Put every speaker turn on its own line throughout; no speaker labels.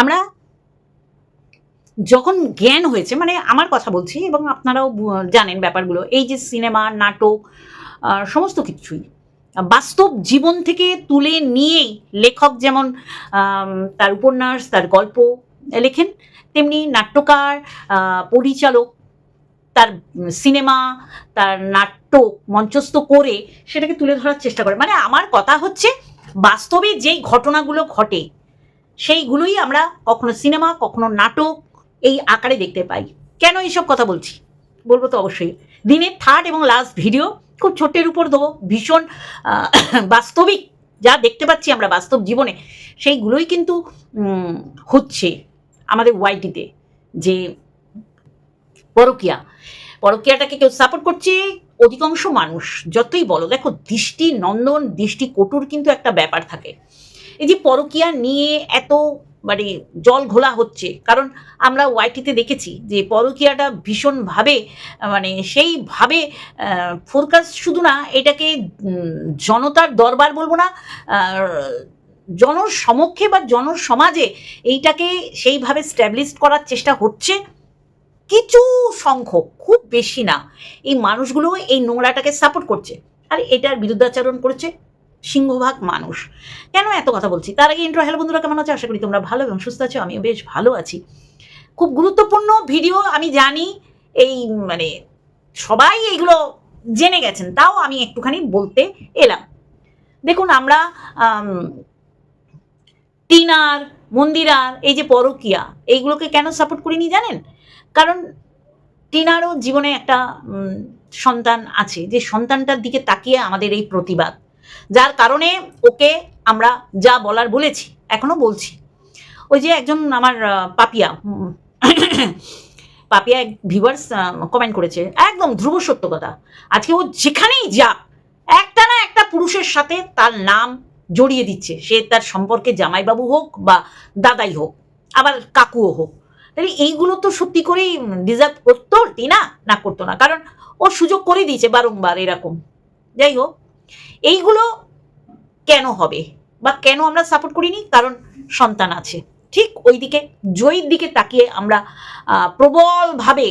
আমরা যখন জ্ঞান হয়েছে মানে আমার কথা বলছি এবং আপনারাও জানেন ব্যাপারগুলো, এই যে সিনেমা, নাটক সমস্ত কিছুই, বাস্তব জীবন থেকে তুলে নিয়েই লেখক যেমন তার উপন্যাস, তার গল্প লেখেন, তেমনি নাট্যকার পরিচালক, তার সিনেমা, তার নাটক মঞ্চস্থ করে সেটাকে তুলে ধরার চেষ্টা করে। মানে আমার কথা হচ্ছে, বাস্তবে যেই ঘটনাগুলো ঘটে সেইগুলোই আমরা কখনো সিনেমা, কখনো নাটক এই আকারে দেখতে পাই। কেন এইসব কথা বলছি? বলব তো অবশ্যই। দিনের থার্ড এবং লাস্ট ভিডিও খুব ছোটের উপর দেবো। ভীষণ বাস্তবিক যা দেখতে পাচ্ছি আমরা বাস্তব জীবনে, সেইগুলোই কিন্তু হচ্ছে আমাদের ওয়াইটিতে যে পরকিয়া, পরকিয়াটাকে কেউ সাপোর্ট করছে অধিকাংশ মানুষ। যতই বলো, দেখো, দৃষ্টি নন্দন, দৃষ্টি কটুর কিন্তু একটা ব্যাপার থাকে। এই যে পরকিয়া নিয়ে এত মানে জল ঘোলা হচ্ছে, কারণ আমরা ওয়াইটিতে দেখেছি যে পরকিয়াটা ভীষণভাবে মানে সেইভাবে ফোরকাস শুধু না, এটাকে জনতার দরবার বলব না জনসমক্ষে বা জনসমাজে এইটাকে সেইভাবে স্ট্যাবলিশ করার চেষ্টা হচ্ছে। কিছু সংখ্যক, খুব বেশি না, এই মানুষগুলো এই নোংরাটাকে সাপোর্ট করছে। আর এটার বিরুদ্ধাচরণ করেছে। সিংহভাগ মানুষ। কেন এত কথা বলছি? তার আগে ইন্ট্রো হ্যালো বন্ধুরা, কেমন আছে? আশা করি তোমরা ভালো এবং সুস্থ আছো, আমিও বেশ ভালো আছি। খুব গুরুত্বপূর্ণ ভিডিও আমি জানি, এই মানে সবাই এইগুলো জেনে গেছেন, তাও আমি একটুখানি বলতে এলাম। দেখুন, আমরা টিনার, মন্দিরার, এই যে পরকিয়া, এইগুলোকে কেন সাপোর্ট করিনি জানেন? কারণ টিনারও জীবনে একটা সন্তান আছে, যে সন্তানটার দিকে তাকিয়ে আমাদের এই প্রতিবাদ। যার কারণে ওকে আমরা যা বলার বলেছি, এখনও বলছি। ওই যে একজন আমার পাপিয়া পাপিয়া এক ভিভার্স কমেন্ট করেছে, একদম ধ্রুব সত্য কথা। আজকে ও যেখানেই যাক, একটা না একটা পুরুষের সাথে তার নাম জড়িয়ে দিচ্ছে। সে তার সম্পর্কে জামাইবাবু হোক বা দাদাই হোক, আবার কাকুও হোক। তাহলে এইগুলো তো সত্যি করেই ডিজার্ভ করতো টিনা? না করতো না। কারণ ও সুযোগ করে দিয়েছে বারংবার এরকম। যাই হোক এইগুলো কেন হবে? বা কেন আমরা সাপোর্ট করিনি? কারণ সন্তান আছে। ঠিক ওই দিকে জয়ীর দিকে তাকিয়ে আমরা প্রবলভাবে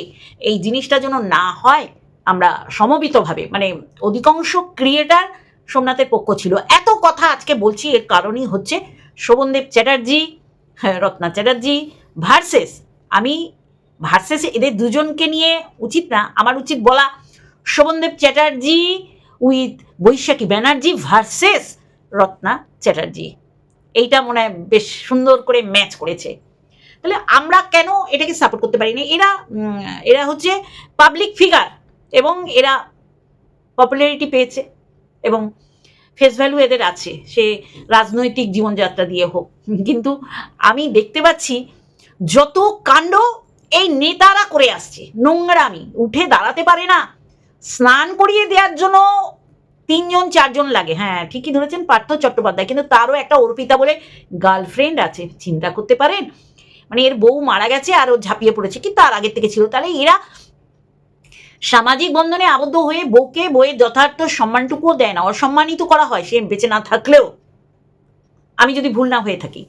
এই জিনিসটা যেন না হয় আমরা সমবিতভাবে মানে অধিকাংশ ক্রিয়েটার সোমনাথের পক্ষ ছিল। এত কথা আজকে বলছি এর কারণই হচ্ছে শোভনদেব চ্যাটার্জি হ্যাঁ, রত্না চ্যাটার্জি ভার্সেস আমি ভার্সেস এদের দুজনকে নিয়ে উচিত না। আমার উচিত বলা Sovandeb Chatterjee with Baishakhi Banerjee versus Ratna Chatterjee. এইটা মনে হয় বেশ সুন্দর করে ম্যাচ করেছে। তাহলে আমরা কেন এটাকে সাপোর্ট করতে পারি না এরা এরা হচ্ছে পাবলিক ফিগার এবং এরা পপুলারিটি পেয়েছে এবং ফেস ভ্যালু এদের আছে। সে রাজনৈতিক জীবনযাত্রা দিয়ে হোক। কিন্তু আমি দেখতে পাচ্ছি যত কাণ্ড এই নেতারা করে আসছে, নোংরামি, উঠে দাঁড়াতে পারে না। স্নান করিয়ে দেওয়ার জন্য তিনজন, চারজন লাগে। হ্যাঁ ঠিকই ধরেছেন পার্থ চট্টোপাধ্যায়। কিন্তু তারও একটা অর্পিতা বলে গার্লফ্রেন্ড আছে। চিন্তা করতে পারেন। মানে এর বউ মারা গেছে আর ও ঝাঁপিয়ে পড়েছে। কি তার আগের থেকে ছিল? তাহলে এরা সামাজিক বন্ধনে আবদ্ধ হয়ে বউকে বইয়ের যথার্থ সম্মানটুকুও দেয় না। অসম্মানিত করা হয় সে বেঁচে না থাকলেও। আমি যদি ভুল না হয়ে থাকি।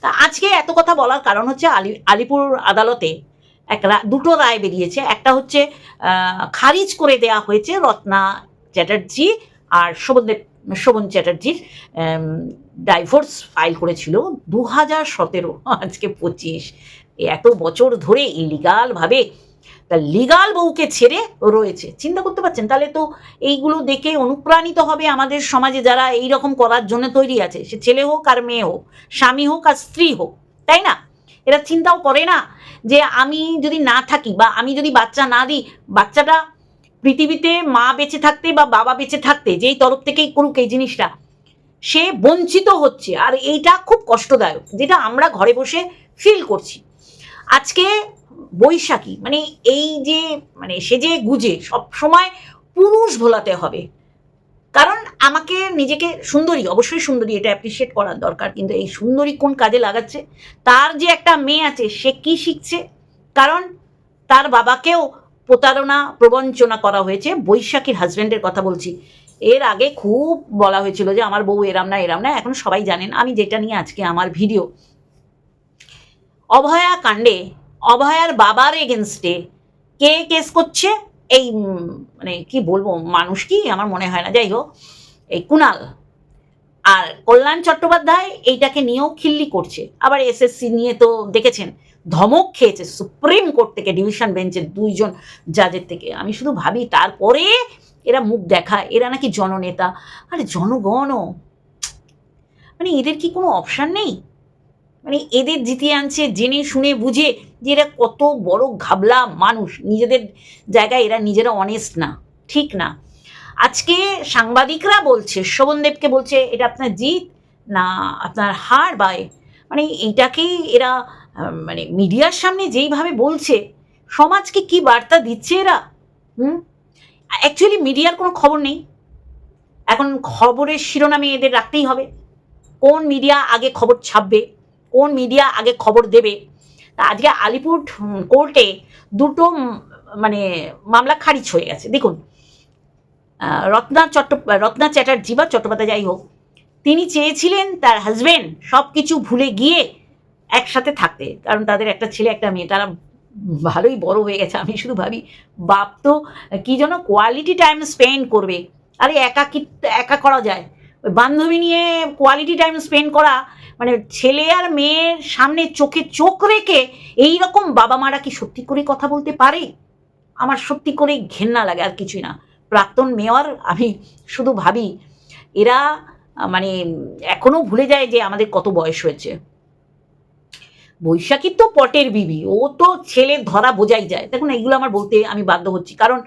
তা আজকে এত কথা বলার কারণ হচ্ছে আলি, আলিপুর আদালতে এক দুটো রায় বেরিয়েছে। একটা হচ্ছে খারিজ করে দেয়া হয়েছে রত্না চ্যাটার্জি আর শোভনদেব শোভন চ্যাটার্জির ডাইভোর্স ফাইল করেছিল দু হাজার সতেরো, আজকে পঁচিশ। এত বছর ধরে ইলিগালভাবে তা লিগাল বউকে ছেড়ে রয়েছে। চিন্তা করতে পারছেন? তাহলে তো এইগুলো দেখে অনুপ্রাণিত হবে আমাদের সমাজে যারা এই রকম করার জন্য তৈরি আছে। সে ছেলে হোক আর মেয়ে হোক, স্বামী হোক আর স্ত্রী হোক, তাই না? এরা চিন্তাও করে না যে আমি যদি না থাকি বা আমি যদি বাচ্চা না দিই, বাচ্চাটা পৃথিবীতে মা বেঁচে থাকতে বা বাবা বেঁচে থাকতে, যেই তরফ থেকেই করুক এই জিনিসটা, সে বঞ্চিত হচ্ছে। আর এইটা খুব কষ্টদায়ক, যেটা আমরা ঘরে বসে ফিল করছি। আজকে বৈশাখী মানে এই যে মানে সে যে গুজে সব সময় পুরুষ ভোলাতে হবে। কারণ আমাকে নিজেকে সুন্দরী, অবশ্যই সুন্দরী, এটা অ্যাপ্রিসিয়েট করার দরকার। কিন্তু এই সুন্দরী কোন কাজে লাগাচ্ছে? তার যে একটা মেয়ে আছে, সে কি শিখছে? কারণ তার বাবাকেও প্রতারণা, প্রবঞ্চনা করা হয়েছে। বৈশাখীর হাজব্যান্ডের কথা বলছি। এর আগে খুব বলা হয়েছিল যে, আমার বউ এরাম না এরাম না। এখন সবাই জানেন, আমি যেটা নিয়ে আজকে আমার ভিডিও অভয়া কাণ্ডে, অভয়ার বাবার এগেনস্টে কে কেস করছে? এই মানে কি বলব, মানুষ কি আমার মনে হয় না। যাই হোক, এই কুনাল আর কল্যাণ চট্টোপাধ্যায় এইটাকে নিয়েও খিল্লি করছে। আবার এসএসসি নিয়ে তো দেখেছেন, ধমক খেয়েছে সুপ্রিম কোর্ট থেকে ডিভিশন বেঞ্চের দুইজন জাজের থেকে। আমি শুধু ভাবি, তারপরে এরা মুখ দেখায়, এরা নাকি জননেতা। আরে জনগণও মানে এদের কি কোনো অপশান নেই? মানে এদের জিতিয়ে আনছে, জেনে শুনে বুঝে যে এরা কত বড় ঘাবলা মানুষ। নিজেদের জায়গায় এরা নিজেরা অনেস্ট না। ঠিক না। আজকে সাংবাদিকরা বলছে শোভনদেবকে বলছে, এটা আপনার জিত না আপনার হার বা মানে এইটাকেই এরা মানে মিডিয়ার সামনে যেইভাবে বলছে, সমাজকে কি বার্তা দিচ্ছে এরা? হুম? অ্যাকচুয়ালি মিডিয়ার কোনো খবর নেই। এখন খবরের শিরোনামে এদের রাখতেই হবে। কোন মিডিয়া আগে খবর ছাপবে? কোন মিডিয়া আগে খবর দেবে? তা আজকে আলিপুর কোর্টে দুটো মানে মামলা খারিজ হয়ে গেছে। দেখুন রত্না চট্ট, রত্না চ্যাটার্জি বা চট্টোপাধ্যায় যাই হোক, তিনি চেয়েছিলেন তার হাজবেন্ড সব কিছু ভুলে গিয়ে একসাথে থাকতে, কারণ তাদের একটা ছেলে, একটা মেয়ে, তারা ভালোই বড় হয়ে গেছে। আমি শুধু ভাবি, বাপ তো কি যেন কোয়ালিটি টাইম স্পেন্ড করবে। আরে একা একা করা যায়? বান্ধবী নিয়ে কোয়ালিটি টাইম স্পেন্ড করা মানে ছেলে আর মেয়ের সামনে চোখে চোখ রেখে এই রকম বাবা মারা কি সত্যি করে কথা বলতে পারে? আমার সত্যি করে ঘেন্না লাগে আর কিছুই না। প্রাক্তন মেয়র, আমি শুধু ভাবি, এরা মানে এখনও ভুলে যায় যে আমাদের কত বয়স হয়েছে। বৈশাখী তো পটের বিবি, ও তো ছেলে ধরা বোঝাই যায়। দেখুন, এইগুলো আমার বলতে আমি বাধ্য হচ্ছি। কারণ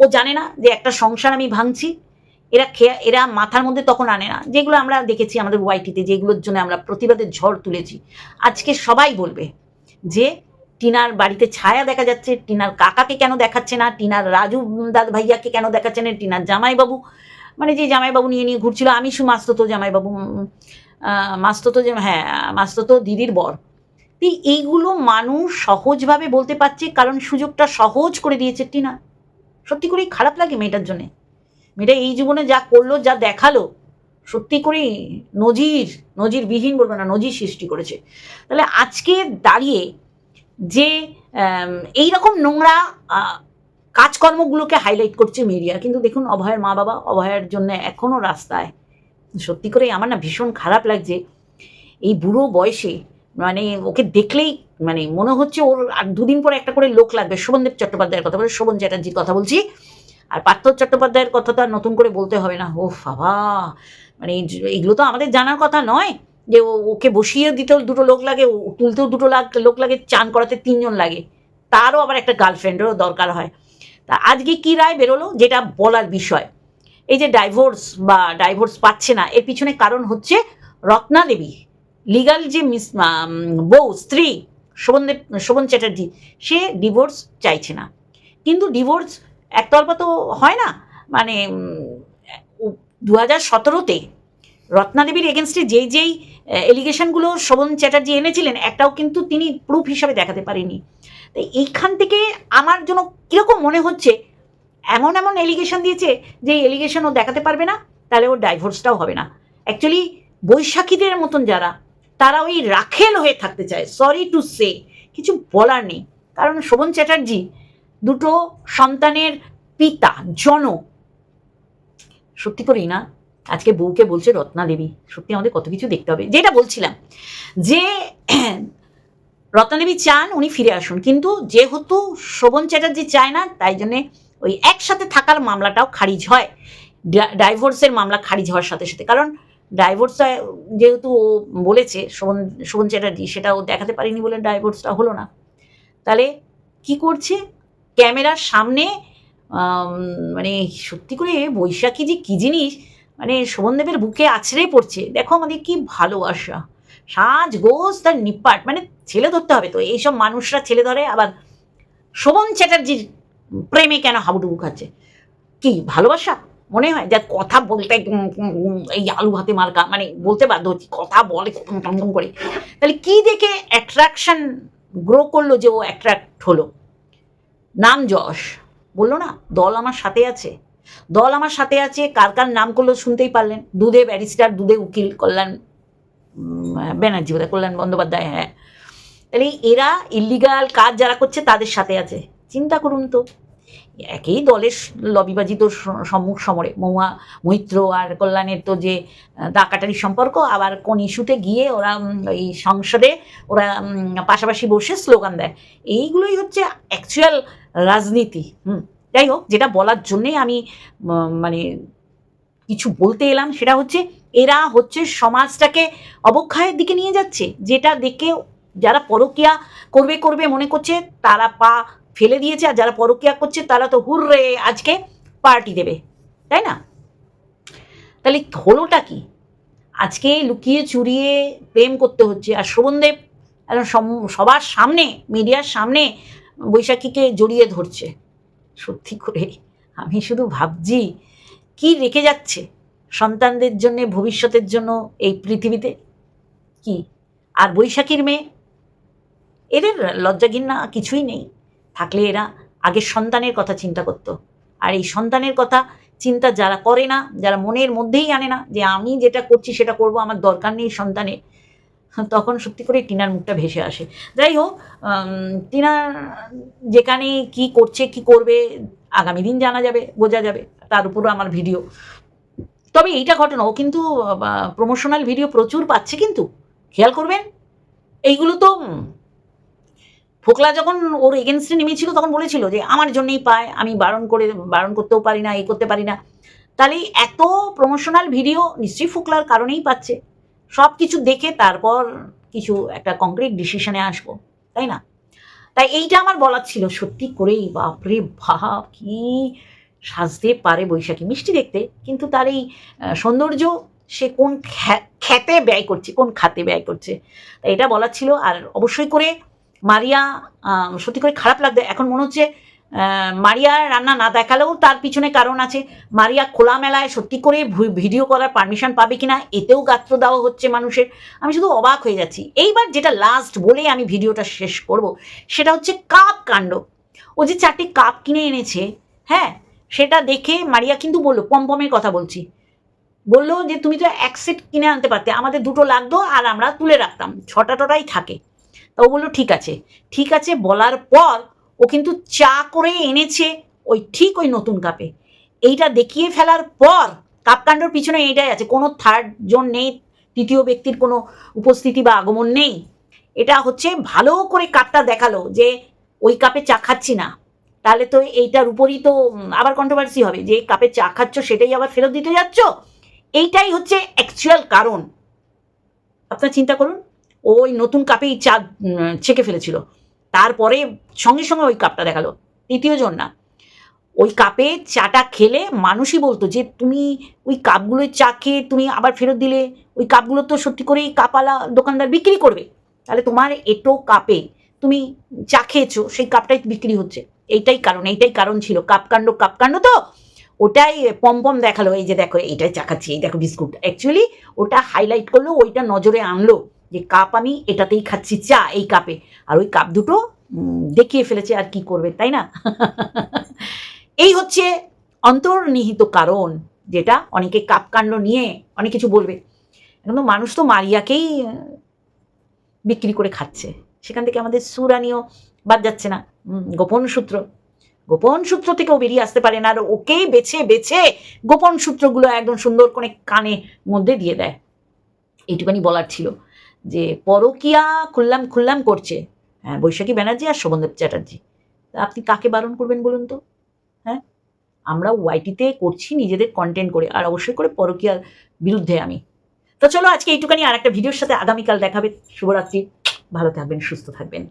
ও জানে না যে একটা সংসার আমি ভাঙছি। এরা খেয়া, এরা মাথার মধ্যে তখন আনে না। যেগুলো আমরা দেখেছি আমাদের ওয়াইটিতে, যেগুলোর জন্য আমরা প্রতিবাদের ঝড় তুলেছি। আজকে সবাই বলবে যে টিনার বাড়িতে ছায়া দেখা যাচ্ছে, টিনার কাকাকে কেন দেখাচ্ছে না, টিনার রাজু দাদ ভাইয়াকে কেন দেখাচ্ছে না, টিনার জামাইবাবু। মানে যে জামাইবাবু নিয়ে নিয়ে ঘুরছিল, আমি শু মাস্তত জামাইবাবু মাস্তত যে হ্যাঁ মাস্তত দিদির বর। এইগুলো মানুষ সহজভাবে বলতে পারছে, কারণ সুযোগটা সহজ করে দিয়েছে টিনা। সত্যি করেই খারাপ লাগে মেয়েটার জন্যে। মেয়েটা এই জীবনে যা করল, যা দেখাল, সত্যি করেই নজির, নজিরবিহীন বলব না, নজির সৃষ্টি করেছে। তাহলে আজকে দাঁড়িয়ে যে এই রকম নোংরা কাজকর্মগুলোকে হাইলাইট করছে মিডিয়া কিন্তু দেখুন অভয়ের মা বাবা অভয়ের জন্য এখনও রাস্তায়। সত্যি করে আমার না ভীষণ খারাপ লাগছে। এই বুড়ো বয়সে মানে ওকে দেখলেই মানে মনে হচ্ছে ওর আর দুদিন পরে একটা করে লোক লাগবে, শোভনদেব চট্টোপাধ্যায়ের কথা বলে, শোভন চ্যাটার্জির কথা বলছি। আর পার্থ চট্টোপাধ্যায়ের কথা তো আর নতুন করে বলতে হবে না। ও বাবা। মানে এগুলো তো আমাদের জানার কথা নয় যে ওকে বসিয়ে দিতেও দুটো লোক লাগে তুলতেও দুটো লোক লাগে, চান করাতে তিনজন লাগে। তারও আবার একটা গার্লফ্রেন্ডেরও দরকার হয়। তা আজকে কি রায় বেরোলো? যেটা বলার বিষয়। এই যে ডাইভোর্স বা ডাইভোর্স পাচ্ছে না, এর পিছনে কারণ হচ্ছে রত্না দেবী। লিগাল যে মিস বউ, স্ত্রী শোভনদেব শোভন চ্যাটার্জি, সে ডিভোর্স চাইছে না। কিন্তু ডিভোর্স একতরফা তো হয় না। মানে দু হাজার সতেরোতে রত্নাদেবীর এগেনস্টে যেই যেই এলিগেশনগুলো শোভন চ্যাটার্জি এনেছিলেন, একটাও কিন্তু তিনি প্রুফ হিসাবে দেখাতে পারেনি তাই এইখান থেকে আমার জন্য কীরকম মনে হচ্ছে, এমন এমন এলিগেশন দিয়েছে যে এলিগেশন ও দেখাতে পারবে না, তাহলে ওর ডাইভোর্সটাও হবে না। অ্যাকচুয়ালি বৈশাখীদের মতন যারা, তারা ওই রাখেল হয়ে থাকতে চায় সরি টু সে কিছু বলার নেই। কারণ শোভন চ্যাটার্জি দুটো সন্তানের পিতা জনক সত্যি করেই না? আজকে বউকে বলছে রত্না দেবী সত্যি আমাদের কত কিছু দেখতে হবে। যেটা বলছিলাম, যে রত্নাদেবী চান উনি ফিরে আসুন, কিন্তু যেহেতু শোভন চ্যাটার্জি চায় না, তাই জন্যে ওই একসাথে থাকার মামলাটাও খারিজ হয়। ডাইভোর্সের মামলা খারিজ হওয়ার সাথে সাথে। কারণ ডাইভোর্সটা যেহেতু ও বলেছে, শোভন শোভন চ্যাটার্জি সেটা ও দেখাতে পারেনি বলে ডাইভোর্সটা হলো না। তাহলে কি করছে? ক্যামেরার সামনে মানে সত্যি করে বৈশাখী যে কী জিনিস মানে শোভনদেবের বুকে আছড়ে পড়ছে, দেখো আমাদের কি ভালোবাসা। সাজ গোস তার নিপাট মানে ছেলে ধরতে হবে তো, এইসব মানুষরা ছেলে ধরে, আবার শোভন চ্যাটার্জির প্রেমে কেন হাবুডুবু খাচ্ছে? কি ভালোবাসা? মনে হয় যার কথা বলতে এই আলু ভাতে মার্কা মানে বলতে বাধ্য হচ্ছি, কথা বলে টম করে। তাহলে কি দেখে অ্যাট্রাকশন গ্রো করল যে ও অ্যাট্রাক্ট হলো? নাম যশ। বলল না দল আমার সাথে আছে। দল আমার সাথে আছে কার কার নাম করল শুনতেই পারলেন। দুধে ব্যারিস্টার দুধে উকিল কল্যাণ ব্যানার্জি বোধহয় কল্যাণ বন্দ্যোপাধ্যায় হ্যাঁ। তাহলে এরা ইলিগাল কাজ যারা করছে তাদের সাথে আছে। চিন্তা করুন তো। একই দলের লবিবাজি তো সম্মুখ সমরে। মহুয়া মৈত্র আর কল্যাণের তো যে আহ, ডাকাটারি সম্পর্ক আবার কোন ইস্যুতে গিয়ে ওরা এই সংসদে ওরা পাশাপাশি বসে স্লোগান দেয়। এইগুলোই হচ্ছে অ্যাকচুয়াল রাজনীতি, হুম। যাই হোক যেটা বলার জন্যে আমি মানে কিছু বলতে এলাম, সেটা হচ্ছে এরা হচ্ছে সমাজটাকে অবক্ষয়ের দিকে নিয়ে যাচ্ছে। যেটা দেখে যারা পরকিয়া করবে করবে মনে করছে, তারা পা ফেলে দিয়েছে, আর যারা পরকিয়া করছে, তারা তো হুররে আজকে পার্টি দেবে। তাই না? তাহলে হলোটা কি? আজকে লুকিয়ে চুরিয়ে প্রেম করতে হচ্ছে। আর শোভনদেব সবার সামনে, মিডিয়ার সামনে বৈশাখীকে জড়িয়ে ধরছে। সত্যি করে আমি শুধু ভাবছি, কি রেখে যাচ্ছে সন্তানদের জন্য, ভবিষ্যতের জন্য এই পৃথিবীতে? কি? আর বৈশাখীর মেয়ে? এদের লজ্জাঘিন্না কিছুই নেই। থাকলে এরা আগের সন্তানের কথা চিন্তা করতো। আর এই সন্তানের কথা চিন্তা যারা করে না, যারা মনের মধ্যেই আনে না যে আমি যেটা করছি সেটা করব, আমার দরকার নেই সন্তানের। তখন সত্যি করে টিনার মুখটা ভেসে আসে। যাই হোক টিনা যেখানে কি করছে, কি করবে, আগামী দিন জানা যাবে, বোঝা যাবে। তার উপরও আমার ভিডিও। তবে এইটা ঘটনা, ও কিন্তু প্রমোশনাল ভিডিও প্রচুর পাচ্ছে কিন্তু। খেয়াল করবেন? এইগুলো তো ফোকলা যখন ওর এগেনস্টে নেমেছিল, তখন বলেছিল যে, আমার জন্যই পায়, আমি বারণ করে, বারণ করতেও পারি না এই করতে পারি না। তাহলে এত প্রমোশনাল ভিডিও নিশ্চয়ই ফোকলার কারণেই পাচ্ছে। সব কিছু দেখে তারপর কিছু একটা কংক্রিট ডিসিশনে আসব, তাই না? তাই এইটা আমার বলার ছিল, সত্যি করেই, বাপরে বাপ, কি সাজতে পারে বৈশাখী। মিষ্টি দেখতে, কিন্তু তার এই সৌন্দর্য সে কোন খ্যা- খ্যাতে ব্যয় করছে, কোন খাতে ব্যয় করছে, তাই এটা বলার ছিল। আর অবশ্যই করে মারিয়া সত্যি করে খারাপ লাগবে। এখন মনে হচ্ছে মারিয়া রান্না না দেখালেও তার পিছনে কারণ আছে। মারিয়া খোলামেলায় সত্যি করে ভিডিও করার পারমিশন পাবে কিনা, এতেও গাত্র দেওয়া হচ্ছে মানুষের। আমি শুধু অবাক হয়ে যাচ্ছি। এইবার যেটা লাস্ট বলেই আমি ভিডিওটা শেষ করব, সেটা হচ্ছে কাপ কাণ্ড। ও যে চারটি কাপ কিনে এনেছে হ্যাঁ সেটা দেখে মারিয়া কিন্তু বলল পমপমের কথা বলছি। বলল যে, তুমি তো এক সেট কিনে আনতে পারতে, আমাদের দুটো লাগতো আর আমরা তুলে রাখতাম। ছটা টটাই থাকে। তা ও বলল, ঠিক আছে। ঠিক আছে বলার পর ও কিন্তু চা করে এনেছে ওই ঠিক ওই নতুন কাপে। এইটা দেখিয়ে ফেলার পর কাপকাণ্ডর পিছনে এইটাই আছে, কোনো থার্ড জন নেই, তৃতীয় ব্যক্তির কোনো উপস্থিতি বা আগমন নেই। এটা হচ্ছে ভালো করে কাপটা দেখাল যে ওই কাপে চা খাচ্ছি না। তাহলে তো এইটার উপরই তো আবার কন্ট্রোভার্সি হবে যে কাপে চা খাচ্ছ, সেটাই আবার ফেরত দিতে যাচ্ছ? এইটাই হচ্ছে অ্যাকচুয়াল কারণ। আপনার চিন্তা করুন, ওই নতুন কাপেই চা ছেঁকে ফেলেছিল। তারপরে সঙ্গে সঙ্গে ওই কাপটা দেখাল। তৃতীয় জন না। ওই কাপে চাটা খেলে মানুষই বলতো যে, তুমি ওই কাপগুলোর চা খেয়ে তুমি আবার ফেরত দিলে। ওই কাপগুলো তো সত্যি করেই কাপালা দোকানদার বিক্রি করবে। তাহলে তোমার এটো কাপে তুমি চা খেয়েছো, সেই কাপটাই বিক্রি হচ্ছে। এইটাই কারণ এইটাই কারণ ছিল। কাপকাণ্ড কাপকাণ্ড তো ওটাই পমপম দেখাল। এই যে দেখো, এইটাই চা খাচ্ছি, এই দেখো বিস্কুট। অ্যাকচুয়ালি ওটা হাইলাইট করল, ওইটা নজরে আনলো। যে কাপ আমি এটাতেই খাচ্ছি চা এই কাপে আর ওই কাপ দুটো দেখিয়ে ফেলেছে আর কি করবে, তাই না? এই হচ্ছে অন্তর্নিহিত কারণ, যেটা অনেকে কাপকাণ্ড নিয়ে অনেক কিছু বলবে। এখন তো মানুষ তো মারিয়াকেই বিক্রি করে খাচ্ছে। সেখান থেকে আমাদের সুরানিও বাদ যাচ্ছে না। গোপন সূত্র। গোপন সূত্র থেকেও বেরিয়ে আসতে পারে না, আর ওকেই বেছে বেছে গোপন সূত্রগুলো একদম সুন্দর করে কানে মধ্যে দিয়ে দেয়। এইটুখানি বলার ছিল। যে পরকিয়া খুললাম খুললাম করছে। হ্যাঁ বৈশাখী ব্যানার্জি আর শোভনদেব চ্যাটার্জি। আপনি কাকে বারণ করবেন বলুন তো? হ্যাঁ? আমরা ওয়াইটিতে করছি নিজেদের কন্টেন্ট করে, আর অবশ্যই করে পরকিয়ার বিরুদ্ধে আমি। তো চলো আজকে এইটুকানি আর একটা ভিডিওর সাথে আগামীকাল দেখাবে। শুভরাত্রি, ভালো থাকবেন, সুস্থ থাকবেন।